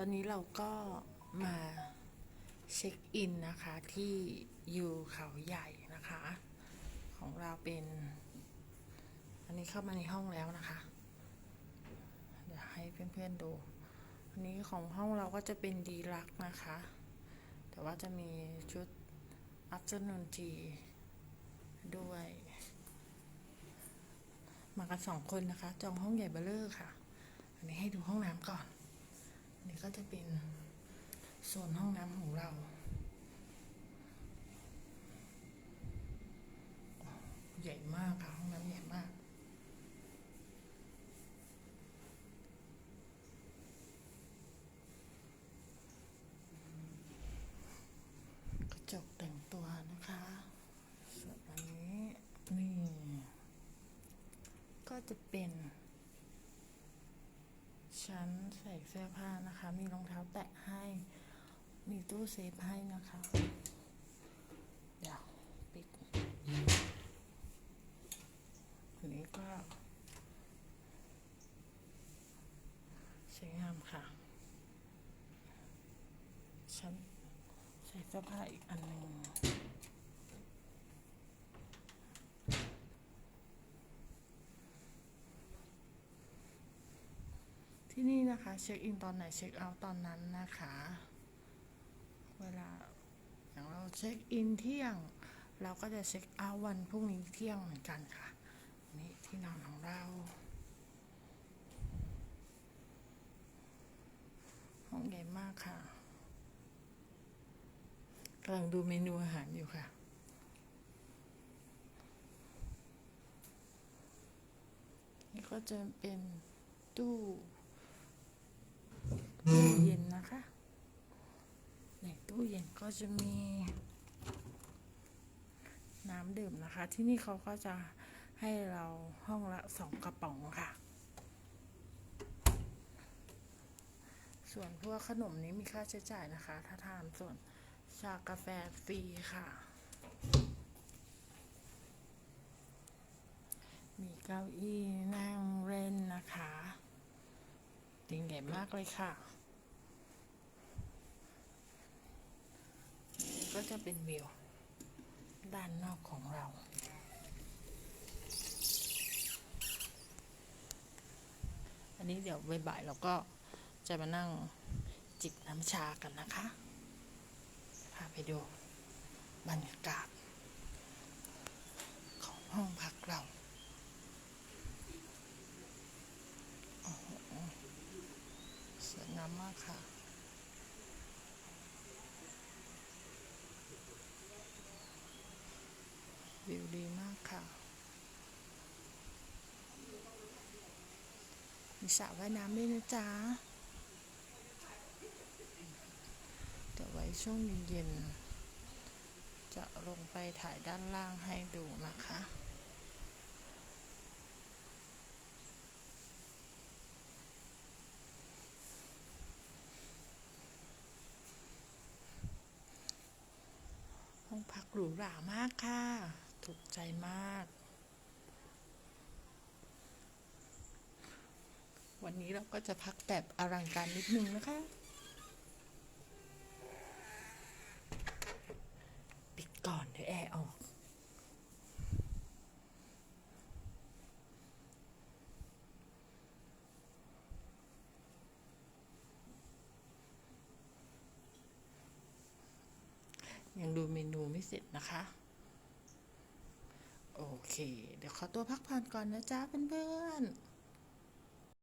ตอนนี้เราก็มาเช็คอินนะคะที่อยู่เขาใหญ่นะคะ ของเราเป็น อันนี้เข้ามาในห้องแล้วนะคะ เดี๋ยวให้เพื่อนๆดู อันนี้ของห้องเราก็จะเป็นดีลักนะคะ แต่ว่าจะมีชุด afternoon tea ด้วย มากันสองคนนะคะ จองห้องใหญ่เบลเลอร์ค่ะ อันนี้ให้ดูห้องน้ำก่อน นนี้ก็จะเป็นโซนห้องน้ำของเรา ใหญ่มากค่ะ ห้องน้ำใหญ่มาก กระจกแต่งตัวนะคะส่วนอันนี้นี่ ก็จะเป็น ชั้นใส่เสื้อผ้านะคะ มีรองเท้าแตะให้ มีตู้เซฟให้นะคะ เดี๋ยวปิดอันนี้ก็สวยงามค่ะ ชั้นใส่เสื้อผ้าอีกอันหนึ่ง ที่นี่นะคะเช็คอินตอนไหนเช็คเอาท์ตอนนั้นนะคะ เวลาอย่างเราเช็คอินเที่ยง เราก็จะเช็คเอาท์วันพรุ่งนี้เที่ยงเหมือนกันค่ะ นี่ที่นอนของเราห้องใหญ่มากค่ะกำลังดูเมนูอาหารอยู่ค่ะนี่ก็จะเป็นตู้ ตู้เย็นนะคะในตู้เย็นก็จะมี น้ำดื่มนะคะ ที่นี่เขาก็จะให้เราห้องละสองกระป๋องค่ะ ส่วนพวกขนมนี้มีค่าใช้จ่ายนะคะ ถ้าทานส่วนชากาแฟฟรีค่ะ มีเก้าอี้นั่งเล่นนะคะติงใหญ่มากเลยค่ะ ก็จะเป็นวิว ด้านนอกของเรา อันนี้เดี๋ยวบ่ายๆเราก็จะมานั่งจิบน้ำชากันนะคะ พาไปดูบรรยากาศ ของห้องพักเราสวยงามมากค่ะ วิวดีมากค่ะ มีสระว่ายน้ำด้วยนะจ๊ะเดี๋ยวไว้ช่วงเย็นๆจะลงไปถ่ายด้านล่างให้ดูนะคะห้องพักหรูหรามากค่ะ ถูกใจมาก วันนี้เราก็จะพักแบบอลังการนิดนึงนะคะปิดก่อนเดี๋ยวแอร์ออก ยังดูเมนูไม่เสร็จนะคะ โอเค เดี๋ยวขอตัวพักผ่อนก่อนนะจ๊ะเพื่อนๆ